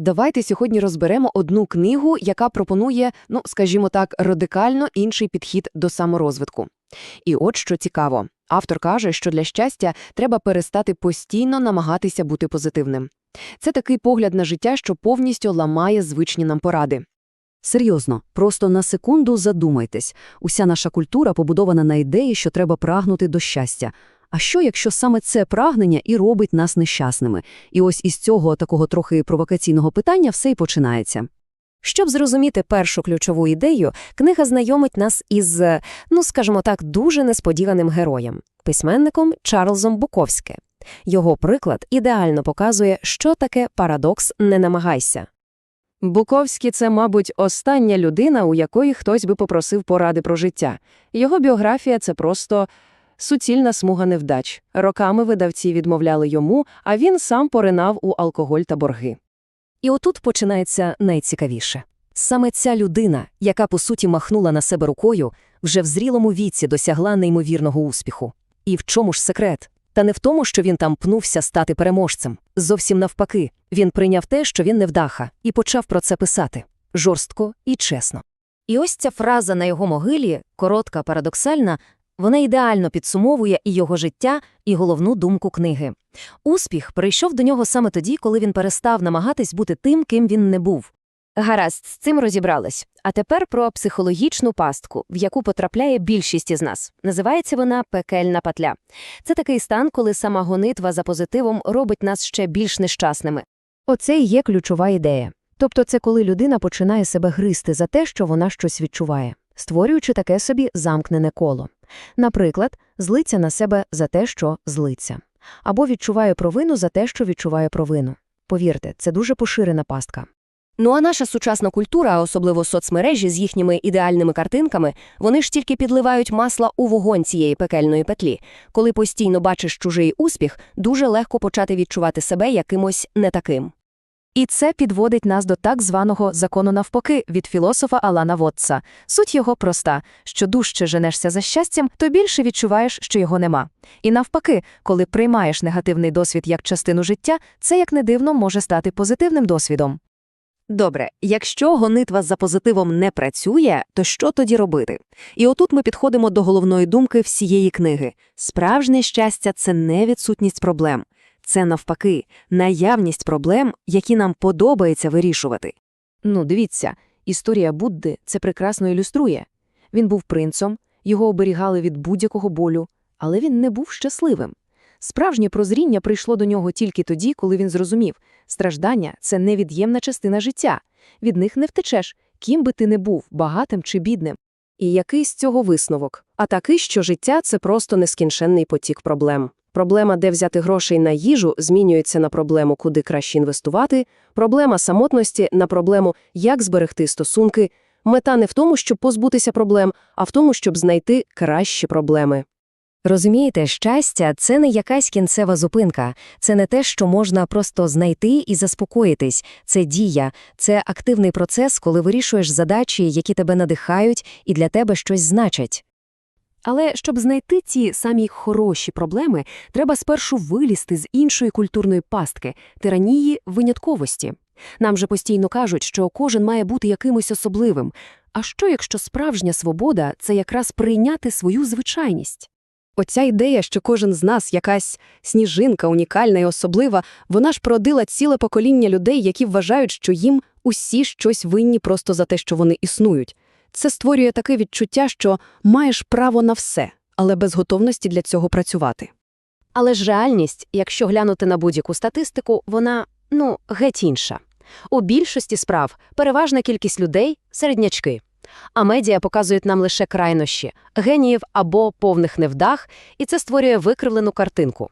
Давайте сьогодні розберемо одну книгу, яка пропонує, ну, скажімо так, радикально інший підхід до саморозвитку. І от що цікаво. Автор каже, що для щастя треба перестати постійно намагатися бути позитивним. Це такий погляд на життя, що повністю ламає звичні нам поради. Серйозно, просто на секунду задумайтесь. Уся наша культура побудована на ідеї, що треба прагнути до щастя. А що, якщо саме це прагнення і робить нас нещасними? І ось із цього такого трохи провокаційного питання все й починається. Щоб зрозуміти першу ключову ідею, книга знайомить нас із, е, ну скажімо так, дуже несподіваним героєм – письменником Чарльзом Буковське. Його приклад ідеально показує, що таке парадокс «не намагайся». Буковський – це, мабуть, остання людина, у якої хтось би попросив поради про життя. Його біографія – це просто суцільна смуга невдач. Роками видавці відмовляли йому, а він сам поринав у алкоголь та борги. І отут починається найцікавіше. Саме ця людина, яка по суті махнула на себе рукою, вже в зрілому віці досягла неймовірного успіху. І в чому ж секрет? Та не в тому, що він там пнувся стати переможцем. Зовсім навпаки, він прийняв те, що він невдаха, і почав про це писати жорстко і чесно. І ось ця фраза на його могилі, коротка, парадоксальна, вона ідеально підсумовує і його життя, і головну думку книги. Успіх прийшов до нього саме тоді, коли він перестав намагатись бути тим, ким він не був. Гаразд, з цим розібрались. А тепер про психологічну пастку, в яку потрапляє більшість із нас. Називається вона пекельна патля. Це такий стан, коли сама гонитва за позитивом робить нас ще більш нещасними. Оце і є ключова ідея. Тобто це коли людина починає себе гризти за те, що вона щось відчуває, створюючи таке собі замкнене коло. Наприклад, злиться на себе за те, що злиться. Або відчуває провину за те, що відчуває провину. Повірте, це дуже поширена пастка. Ну а наша сучасна культура, особливо соцмережі з їхніми ідеальними картинками, вони ж тільки підливають масла у вогонь цієї пекельної петлі. Коли постійно бачиш чужий успіх, дуже легко почати відчувати себе якимось не таким. І це підводить нас до так званого закону навпаки від філософа Алана Вотса. Суть його проста: що дужче женешся за щастям, то більше відчуваєш, що його нема. І навпаки, коли приймаєш негативний досвід як частину життя, це як не дивно може стати позитивним досвідом. Добре, якщо гонитва за позитивом не працює, то що тоді робити? І отут ми підходимо до головної думки всієї книги. Справжнє щастя – це не відсутність проблем. Це, навпаки, наявність проблем, які нам подобається вирішувати. Ну, дивіться, історія Будди це прекрасно ілюструє. Він був принцом, його оберігали від будь-якого болю, але він не був щасливим. Справжнє прозріння прийшло до нього тільки тоді, коли він зрозумів, страждання це невід'ємна частина життя. Від них не втечеш, ким би ти не був, багатим чи бідним. І який з цього висновок? А такий, що життя – це просто нескінченний потік проблем. Проблема, де взяти грошей на їжу, змінюється на проблему, куди краще інвестувати, проблема самотності на проблему, як зберегти стосунки. Мета не в тому, щоб позбутися проблем, а в тому, щоб знайти кращі проблеми. Розумієте, щастя це не якась кінцева зупинка, це не те, що можна просто знайти і заспокоїтись. Це дія, це активний процес, коли вирішуєш задачі, які тебе надихають і для тебе щось значать. Але щоб знайти ці самі хороші проблеми, треба спершу вилізти з іншої культурної пастки тиранії винятковості. Нам же постійно кажуть, що кожен має бути якимось особливим. А що, якщо справжня свобода це якраз прийняти свою звичайність? Оця ідея, що кожен з нас якась сніжинка, унікальна і особлива, вона ж породила ціле покоління людей, які вважають, що їм усі щось винні просто за те, що вони існують. Це створює таке відчуття, що маєш право на все, але без готовності для цього працювати. Але ж реальність, якщо глянути на будь-яку статистику, вона, ну, геть інша. У більшості справ переважна кількість людей – середнячки. А медіа показують нам лише крайнощі – геніїв або повних невдах, і це створює викривлену картинку.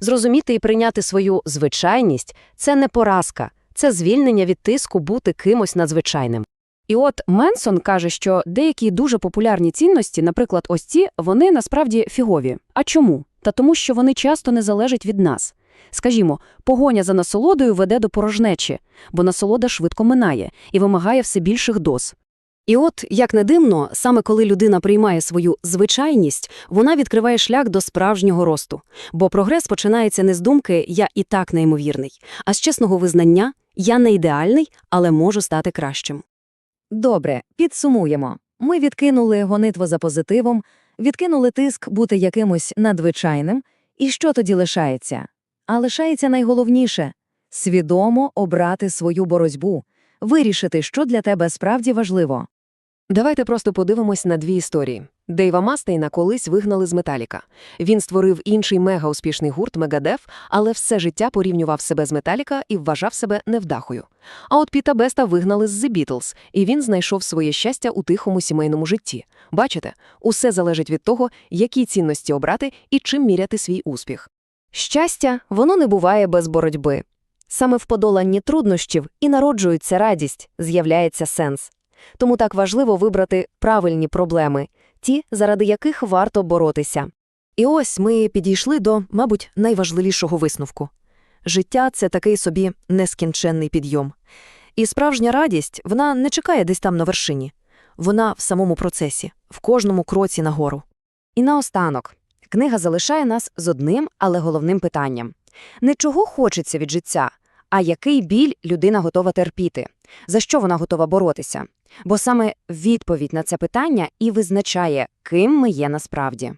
Зрозуміти і прийняти свою звичайність – це не поразка, це звільнення від тиску бути кимось надзвичайним. І от Менсон каже, що деякі дуже популярні цінності, наприклад, ось ці, вони насправді фігові. А чому? Та тому, що вони часто не залежать від нас. Скажімо, погоня за насолодою веде до порожнечі, бо насолода швидко минає і вимагає все більших доз. І от, як не дивно, саме коли людина приймає свою звичайність, вона відкриває шлях до справжнього росту. Бо прогрес починається не з думки «я і так неймовірний», а з чесного визнання Я не ідеальний, але можу стати кращим. Добре, підсумуємо. Ми відкинули гонитву за позитивом, відкинули тиск бути якимось надзвичайним. І що тоді лишається? А лишається найголовніше – свідомо обрати свою боротьбу, вирішити, що для тебе справді важливо. Давайте просто подивимось на дві історії. Дейва Мастейна колись вигнали з Металіка. Він створив інший мега-успішний гурт Мегадеф, але все життя порівнював себе з Металіка і вважав себе невдахою. А от Піта Беста вигнали з The Beatles, і він знайшов своє щастя у тихому сімейному житті. Бачите, усе залежить від того, які цінності обрати і чим міряти свій успіх. Щастя, воно не буває без боротьби. Саме в подоланні труднощів і народжується радість, з'являється сенс. Тому так важливо вибрати правильні проблеми, ті, заради яких варто боротися. І ось ми підійшли до, мабуть, найважливішого висновку. Життя – це такий собі нескінченний підйом. І справжня радість, вона не чекає десь там на вершині. Вона в самому процесі, в кожному кроці нагору. І наостанок. Книга залишає нас з одним, але головним питанням. Не чого хочеться від життя, а який біль людина готова терпіти, за що вона готова боротися. Бо саме відповідь на це питання і визначає, ким ми є насправді.